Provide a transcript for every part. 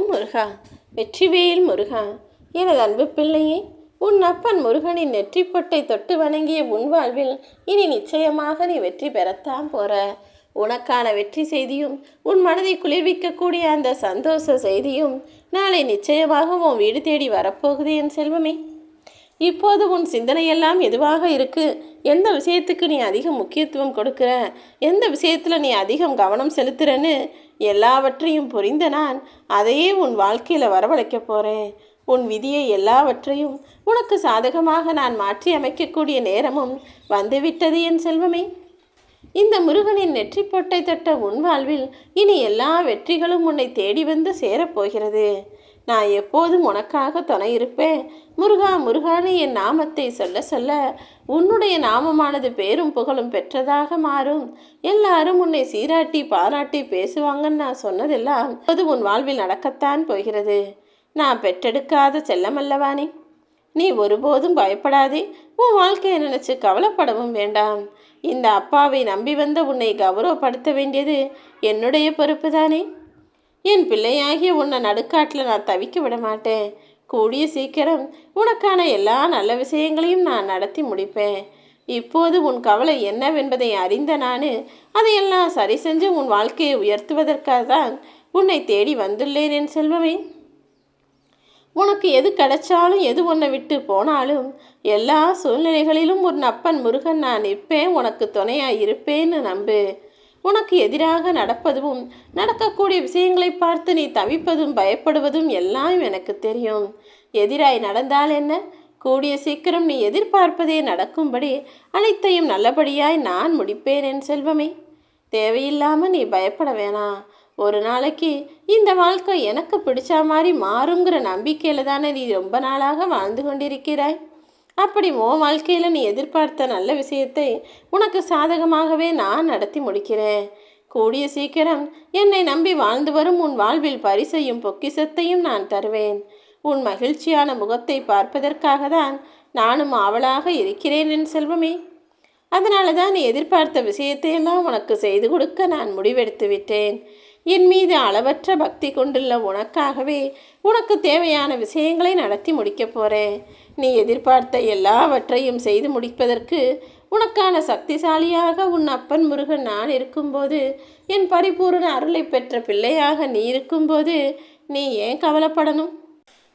ஓம் முருகா. வெற்றிவேல் முருகா. எனது அன்பு பிள்ளையே உன் அப்பன் முருகனின் நெற்றிப்பொட்டை தொட்டு வணங்கிய உன் வாழ்வில் இனி நிச்சயமாக நீ வெற்றி பெறத்தான் போற. உனக்கான வெற்றி செய்தியும் உன் மனதை குளிர்விக்கக்கூடிய அந்த சந்தோஷ செய்தியும் நாளை நிச்சயமாக உன் வீடு தேடி வரப்போகுது என் செல்வமே. இப்போது உன் சிந்தனையெல்லாம் எதுவாக இருக்கு? எந்த விஷயத்துக்கு நீ அதிக முக்கியத்துவம் கொடுக்குற? எந்த விஷயத்தில் நீ அதிகம் கவனம் செலுத்துறன்னு எல்லாவற்றையும் புரிந்த நான் அதையே உன் வாழ்க்கையில் வரவழைக்க போகிறேன் உன் விதியை எல்லாவற்றையும் உனக்கு சாதகமாக நான் மாற்றி அமைக்கக்கூடிய நேரமும் வந்துவிட்டது என் செல்வமே. இந்த முருகனின் நெற்றி பொட்டை தட்ட உன் வாழ்வில் இனி எல்லா வெற்றிகளும் உன்னை தேடி வந்து சேரப்போகிறது நான் எப்போதும் உனக்காக துணை இருப்பேன். முருகா முருகான்னு என் நாமத்தை சொல்ல சொல்ல உன்னுடைய நாமமானது பேரும் புகழும் பெற்றதாக மாறும். எல்லாரும் உன்னை சீராட்டி பாராட்டி பேசுவாங்கன்னு நான் சொன்னதெல்லாம் அது உன் வாழ்வில் நடக்கத்தான் போகிறது. நான் பெற்றெடுக்காத செல்லமல்லவானே நீ? ஒருபோதும் பயப்படாதே. உன் வாழ்க்கையை நினைச்சு கவலைப்படவும் வேண்டாம். இந்த அப்பாவை நம்பி வந்த உன்னை கௌரவப்படுத்த வேண்டியது என்னுடைய பொறுப்பு தானே என் பிள்ளையாகிய உன்னை நடுக்காட்டில் நான் தவிக்க விட மாட்டேன் கூடிய சீக்கிரம் உனக்கான எல்லா நல்ல விஷயங்களையும் நான் நடத்தி முடிப்பேன். இப்போது உன் கவலை என்னவென்பதை அறிந்த நான் அதையெல்லாம் சரி செஞ்சு உன் வாழ்க்கையை உயர்த்துவதற்காக தான் உன்னை தேடி வந்துள்ளேன் என் செல்வமே. உனக்கு எது கிடைச்சாலும் எது உன்னை விட்டு போனாலும் எல்லா சூழ்நிலைகளிலும் ஒரு அப்பன் முருகன் நான் நிற்பேன் உனக்கு துணையாக இருப்பேன்னு நம்பு. உனக்கு எதிராக நடப்பதும் நடக்கக்கூடிய விஷயங்களை பார்த்து நீ தவிப்பதும் பயப்படுவதும் எல்லாம் எனக்கு தெரியும். எதிராய் நடந்தால் என்ன? கூடிய சீக்கிரம் நீ எதிர்பார்ப்பதே நடக்கும்படி அனைத்தையும் நல்லபடியாய் நான் முடிப்பேன் என் செல்வமே. தேவையில்லாமல் நீ பயப்பட வேணாம் ஒரு நாளைக்கு இந்த வாழ்க்கை எனக்கு பிடிச்ச மாதிரி மாறுங்கிற நம்பிக்கையில் தானே நீ ரொம்ப நாளாக வாழ்ந்து கொண்டிருக்கிறாய். அப்படி ஓ வாழ்க்கையில் நீ எதிர்பார்த்த நல்ல விஷயத்தை உனக்கு சாதகமாகவே நான் நடத்தி முடிக்கிறேன். கூடிய சீக்கிரம் என்னை நம்பி வாழ்ந்து வரும் உன் வாழ்வில் பரிசையும் பொக்கிசத்தையும் நான் தருவேன். உன் மகிழ்ச்சியான முகத்தை பார்ப்பதற்காக தான் நானும் ஆவலாக இருக்கிறேன் என் செல்வமே. அதனால தான் நீ எதிர்பார்த்த விஷயத்தையெல்லாம் உனக்கு செய்து கொடுக்க நான் முடிவெடுத்து விட்டேன். என் மீது அளவற்ற பக்தி கொண்டுள்ள உனக்காகவே உனக்கு தேவையான விஷயங்களை நடத்தி முடிக்கப் போகிறேன் நீ எதிர்பார்த்த எல்லாவற்றையும் செய்து முடிப்பதற்கு உனக்கான சக்திசாலியாக உன் அப்பன் முருகன் நான் இருக்கும்போது என் பரிபூர்ண அருளை பெற்ற பிள்ளையாக நீ இருக்கும்போது நீ ஏன் கவலைப்படணும்?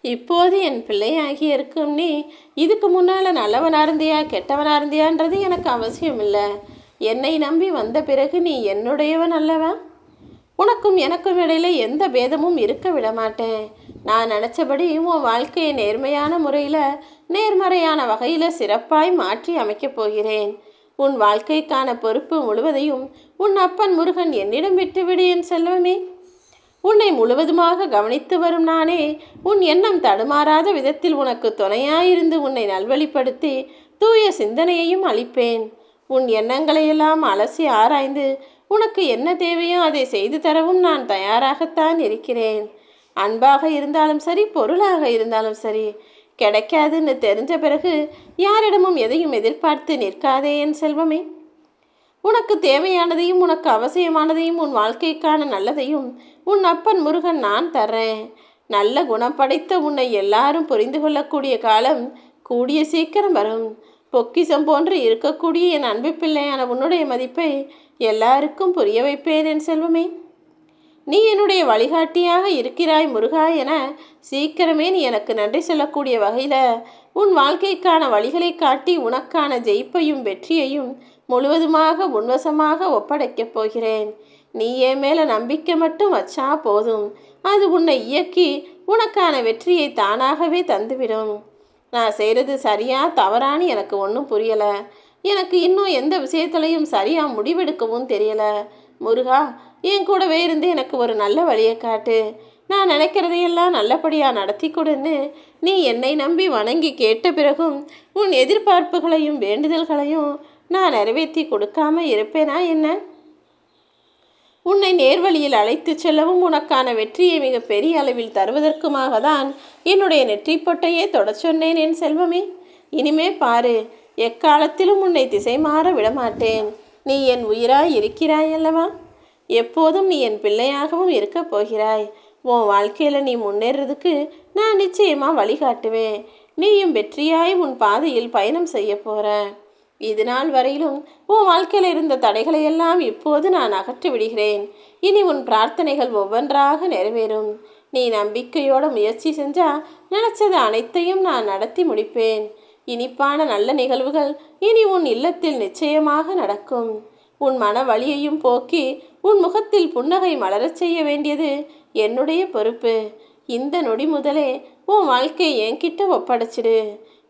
இப்போது என் பிள்ளையாகி இருக்கும் நீ இதுக்கு முன்னால் நல்லவனாக இருந்தியா கெட்டவனாக இருந்தியான்றது எனக்கு அவசியம் இல்லை என்னை நம்பி வந்த பிறகு நீ என்னுடையவன் அல்லவா? உனக்கும் எனக்கும் இடையில எந்த பேதமும் இருக்க விடமாட்டேன். நான் நினச்சபடி உன் வாழ்க்கையை நேர்மையான முறையில் நேர்மறையான வகையில் சிறப்பாய் மாற்றி அமைக்கப் போகிறேன். உன் வாழ்க்கைக்கான பொறுப்பு முழுவதையும் உன் அப்பன் முருகன் என்னிடம் விட்டுவிடு என் செல்வமே. உன்னை முழுவதுமாக கவனித்து வரும் நானே உன் எண்ணம் தடுமாறாத விதத்தில் உனக்கு துணையாயிருந்து உன்னை நல்வழிப்படுத்தி தூய சிந்தனையையும் அளிப்பேன். உன் எண்ணங்களையெல்லாம் அலசி ஆராய்ந்து உனக்கு என்ன தேவையோ அதை செய்து தரவும் நான் தயாராகத்தான் இருக்கிறேன். அன்பாக இருந்தாலும் சரி பொருளாக இருந்தாலும் சரி கிடைக்காதுன்னு தெரிஞ்ச பிறகு யாரிடமும் எதையும் எதிர்பார்த்து நிற்காதே என் செல்வமே. உனக்கு தேவையானதையும் உனக்கு அவசியமானதையும் உன் வாழ்க்கைக்கான நல்லதையும் உன் அப்பன் முருகன் நான் தர்றேன். நல்ல குணம் படைத்த உன்னை எல்லாரும் புரிந்து கொள்ளக்கூடிய காலம் கூடிய சீக்கிரம் வரும். பொக்கிசம் போன்று இருக்கக்கூடிய என் அன்பு பிள்ளையான உன்னுடைய மதிப்பை எல்லாருக்கும் புரிய வைப்பேன் என் செல்வமே. நீ என்னுடைய வழிகாட்டியாக இருக்கிறாய் முருகா என சீக்கிரமே நீ எனக்கு நன்றி சொல்லக்கூடிய வகையில் உன் வாழ்க்கைக்கான வழிகளை காட்டி உனக்கான ஜெயிப்பையும் வெற்றியையும் முழுவதுமாக உன்வசமாக ஒப்படைக்கப் போகிறேன். நீ என் மேலே நம்பிக்கை மட்டும் வச்சா போதும். அது உன்னை இயக்கி உனக்கான வெற்றியை தானாகவே தந்துவிடும். நான் செய்கிறது சரியா தவறான்னு எனக்கு ஒன்றும் புரியலை. எனக்கு இன்னும் எந்த விஷயத்துலையும் சரியாக முடிவெடுக்கவும் தெரியலை. முருகா என் கூடவே இருந்து எனக்கு ஒரு நல்ல வழியை காட்டு. நான் நினைக்கிறதையெல்லாம் நல்லபடியாக நடத்தி கொடுன்னு நீ என்னை நம்பி வணங்கி கேட்ட பிறகும் உன் எதிர்பார்ப்புகளையும் வேண்டுதல்களையும் நான் நிறைவேற்றி கொடுக்காம இருப்பேனா என்ன? உன்னை நேர்வழியில் அழைத்து செல்லவும் உனக்கான வெற்றியை மிக பெரிய அளவில் தருவதற்குமாக தான் என்னுடைய நெற்றிப்பொட்டையே தொடச் சொன்னேன் என் செல்வமே. இனிமே பாரு எக்காலத்திலும் உன்னை திசை மாற விடமாட்டேன். நீ என் உயிராய் இருக்கிறாய் அல்லவா? எப்போதும் நீ என் பிள்ளையாகவும் இருக்கப் போகிறாய். உன் வாழ்க்கையில் நீ முன்னேறதுக்கு நான் நிச்சயமாக வழிகாட்டுவேன். நீயும் வெற்றியாய் உன் பாதையில் பயணம் செய்ய போகிற இது நாள் வரையிலும் உன் வாழ்க்கையில் இருந்த தடைகளை எல்லாம் இப்போது நான் அகற்றி விடுகிறேன். இனி உன் பிரார்த்தனைகள் ஒவ்வொன்றாக நிறைவேறும். நீ நம்பிக்கையோட முயற்சி செஞ்சா நினைச்சது அனைத்தையும் நான் நடத்தி முடிப்பேன். இனிப்பான நல்ல நிகழ்வுகள் இனி உன் இல்லத்தில் நிச்சயமாக நடக்கும். உன் மன வழியையும் போக்கி உன் முகத்தில் புன்னகை மலரச் செய்ய வேண்டியது என்னுடைய பொறுப்பு. இந்த நொடி முதலே உன் வாழ்க்கையை என்கிட்ட ஒப்படைச்சிடு.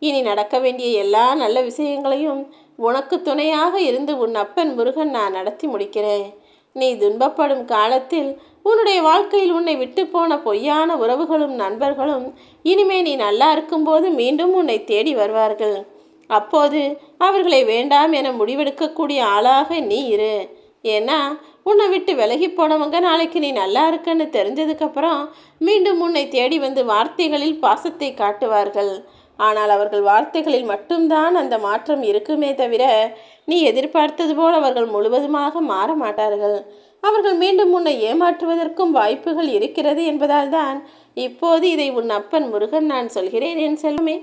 இனி நடக்க வேண்டிய எல்லா நல்ல விஷயங்களையும் உனக்கு துணையாக இருந்து உன் அப்பன் முருகன் நான் நடத்தி முடிக்கிறேன். நீ துன்பப்படும் காலத்தில் உன்னுடைய வாழ்க்கையில் உன்னை விட்டு போன பொய்யான உறவுகளும் நண்பர்களும் இனிமே நீ நல்லா இருக்கும்போது மீண்டும் உன்னை தேடி வருவார்கள். அப்போது அவர்களை வேண்டாம் என முடிவெடுக்கக்கூடிய ஆளாக நீ இரு. ஏன்னா உன்னை விட்டு விலகி போனவங்க நாளைக்கு நீ நல்லா இருக்கன்னு தெரிஞ்சதுக்கப்புறம் மீண்டும் உன்னை தேடி வந்து வார்த்தைகளில் பாசத்தை காட்டுவார்கள். ஆனால் அவர்கள் வார்த்தைகளில் மட்டும்தான் அந்த மாற்றம் இருக்குமே தவிர நீ எதிர்பார்த்தது போல் அவர்கள் முழுவதுமாக மாற மாட்டார்கள். அவர்கள் மீண்டும் உன்னை ஏமாற்றுவதற்கும் வாய்ப்புகள் இருக்கிறது என்பதால் தான் இப்போது இதை உன் அப்பன் முருகன் நான் சொல்கிறேன் என் செல்வமே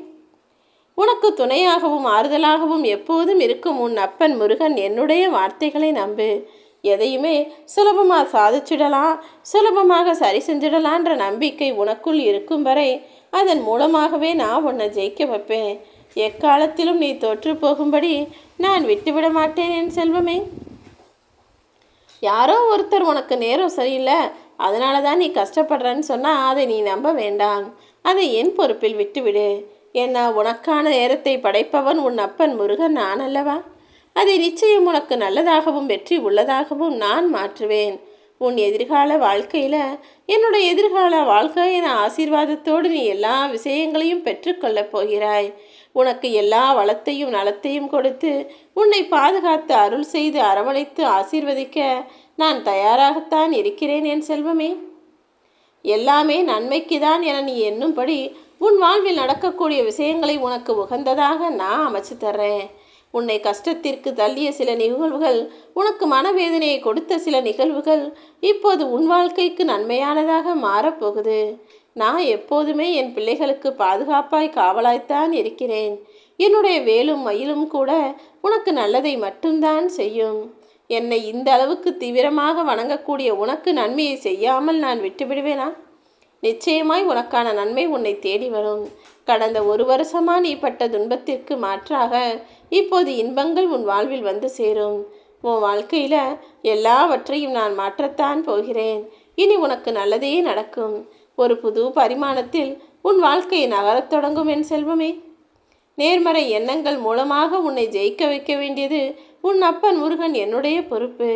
உனக்கு துணையாகவும் ஆறுதலாகவும் எப்போதும் இருக்கும் உன் அப்பன் முருகன் என்னுடைய வார்த்தைகளை நம்பு. எதையுமே சுலபமாக சாதிச்சிடலாம் சுலபமாக சரி செஞ்சிடலான்ற நம்பிக்கை உனக்குள் இருக்கும் வரை அதன் மூலமாகவே நான் உன்னை ஜெயிக்க வைப்பேன். எக்காலத்திலும் நீ தோற்று போகும்படி நான் விட்டுவிட மாட்டேன் என் செல்வமே. யாரோ ஒருத்தர் உனக்கு நேரம் சரியில்லை அதனால தான் நீ கஷ்டப்படுறன்னு சொன்னால் அதை நீ நம்ப வேண்டாம். அதை என் பொறுப்பில் விட்டுவிடு. ஏன்னா உனக்கான நேரத்தை படைப்பவன் உன் அப்பன் முருகன் நான் அல்லவா? அதை நிச்சயம் உனக்கு நல்லதாகவும் வெற்றி உள்ளதாகவும் நான் மாற்றுவேன். உன் எதிர்கால வாழ்க்கையில் என்னுடைய எதிர்கால வாழ்க்கை என ஆசீர்வாதத்தோடு நீ எல்லா விஷயங்களையும் பெற்றுக்கொள்ளப் போகிறாய். உனக்கு எல்லா வளத்தையும் நலத்தையும் கொடுத்து உன்னை பாதுகாத்து அருள் செய்து அரவணைத்து ஆசீர்வதிக்க நான் தயாராகத்தான் இருக்கிறேன் என் செல்வமே. எல்லாமே நன்மைக்கு தான் என நீ எண்ணும்படி உன் வாழ்வில் நடக்கக்கூடிய விஷயங்களை உனக்கு உகந்ததாக நான் அமைச்சு தர்றேன். உன்னை கஷ்டத்திற்கு தள்ளிய சில நிகழ்வுகள் உனக்கு மனவேதனையை கொடுத்த சில நிகழ்வுகள் இப்போது உன் வாழ்க்கைக்கு நன்மையானதாக மாறப்போகுது. நான் எப்போதுமே என் பிள்ளைகளுக்கு பாதுகாப்பாய் காவலாய்த்தான் இருக்கிறேன். என்னுடைய வேலும் மயிலும் கூட உனக்கு நல்லதை மட்டும்தான் செய்யும். என்னை இந்த அளவுக்கு தீவிரமாக வணங்கக்கூடிய உனக்கு நன்மையை செய்யாமல் நான் விட்டுவிடுவேனா? நிச்சயமாய் உனக்கான நன்மை உன்னை தேடி வரும். கடந்த ஒரு வருஷமா நீ பட்ட துன்பத்திற்கு மாற்றாக இப்போது இன்பங்கள் உன் வாழ்வில் வந்து சேரும். உன் வாழ்க்கையில் எல்லாவற்றையும் நான் மாற்றத்தான் போகிறேன். இனி உனக்கு நல்லதே நடக்கும். ஒரு புது பரிமாணத்தில் உன் வாழ்க்கையை நகரத் தொடங்கும் என் செல்வமே. நேர்மறை எண்ணங்கள் மூலமாக உன்னை ஜெயிக்க வைக்க வேண்டியது உன் அப்பன் முருகன் என்னுடைய பொறுப்பு.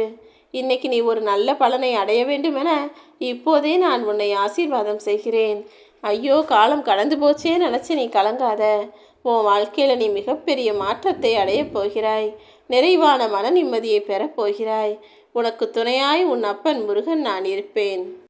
இன்னைக்கு நீ ஒரு நல்ல பலனை அடைய வேண்டுமென இப்போதே நான் உன்னை ஆசீர்வாதம் செய்கிறேன். ஐயோ காலம் கடந்து போச்சே நினச்சி நீ கலங்காத. உன் வாழ்க்கையில் நீ மிகப்பெரிய மாற்றத்தை அடையப் போகிறாய். நிறைவான மன நிம்மதியை பெறப் போகிறாய். உனக்கு துணையாய் உன் அப்பன் முருகன் நான் இருப்பேன்.